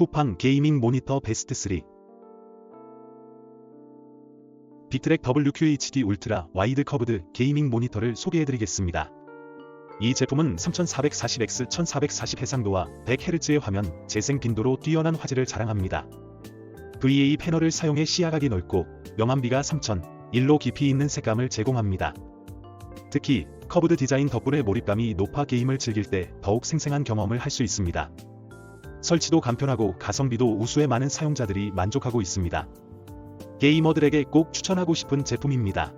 쿠팡 게이밍 모니터 베스트 3 빅트랙 WQHD 울트라 와이드 커브드 게이밍 모니터를 소개해드리겠습니다. 이 제품은 3440x 1440 해상도와 100Hz의 화면, 재생 빈도로 뛰어난 화질을 자랑합니다. VA 패널을 사용해 시야각이 넓고 명암비가 3000, 1로 깊이 있는 색감을 제공합니다. 특히 커브드 디자인 덕분에 몰입감이 높아 게임을 즐길 때 더욱 생생한 경험을 할 수 있습니다. 설치도 간편하고 가성비도 우수해 많은 사용자들이 만족하고 있습니다. 게이머들에게 꼭 추천하고 싶은 제품입니다.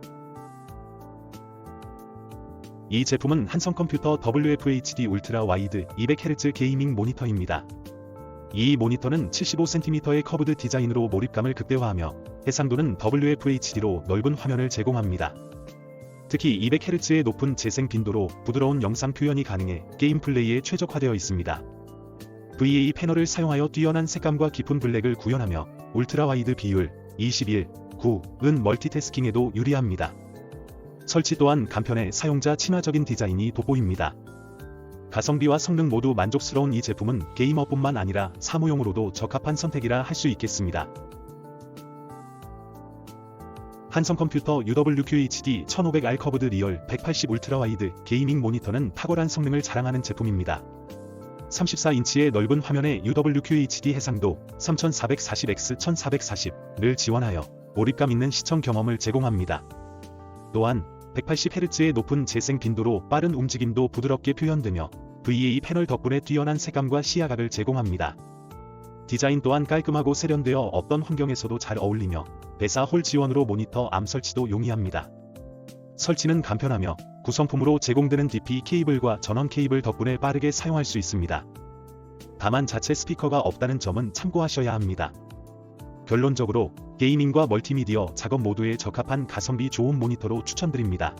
이 제품은 한성 컴퓨터 WFHD 울트라 와이드 200Hz 게이밍 모니터입니다. 이 모니터는 75cm의 커브드 디자인으로 몰입감을 극대화하며 해상도는 WFHD로 넓은 화면을 제공합니다. 특히 200Hz의 높은 재생 빈도로 부드러운 영상 표현이 가능해 게임 플레이에 최적화되어 있습니다. VA 패널을 사용하여 뛰어난 색감과 깊은 블랙을 구현하며 울트라 와이드 비율 21, 9은 멀티태스킹에도 유리합니다. 설치 또한 간편해 사용자 친화적인 디자인이 돋보입니다. 가성비와 성능 모두 만족스러운 이 제품은 게이머뿐만 아니라 사무용으로도 적합한 선택이라 할 수 있겠습니다. 한성 컴퓨터 UWQHD 1500R 커브드 리얼 180 울트라 와이드 게이밍 모니터는 탁월한 성능을 자랑하는 제품입니다. 34인치의 넓은 화면에 UWQHD 해상도 3440x 1440를 지원하여 몰입감 있는 시청 경험을 제공합니다. 또한 180Hz의 높은 재생 빈도로 빠른 움직임도 부드럽게 표현되며 VA 패널 덕분에 뛰어난 색감과 시야각을 제공합니다. 디자인 또한 깔끔하고 세련되어 어떤 환경에서도 잘 어울리며 배사 홀 지원으로 모니터 암 설치도 용이합니다. 설치는 간편하며 구성품으로 제공되는 DP 케이블과 전원 케이블 덕분에 빠르게 사용할 수 있습니다. 다만 자체 스피커가 없다는 점은 참고하셔야 합니다. 결론적으로 게이밍과 멀티미디어 작업 모두에 적합한 가성비 좋은 모니터로 추천드립니다.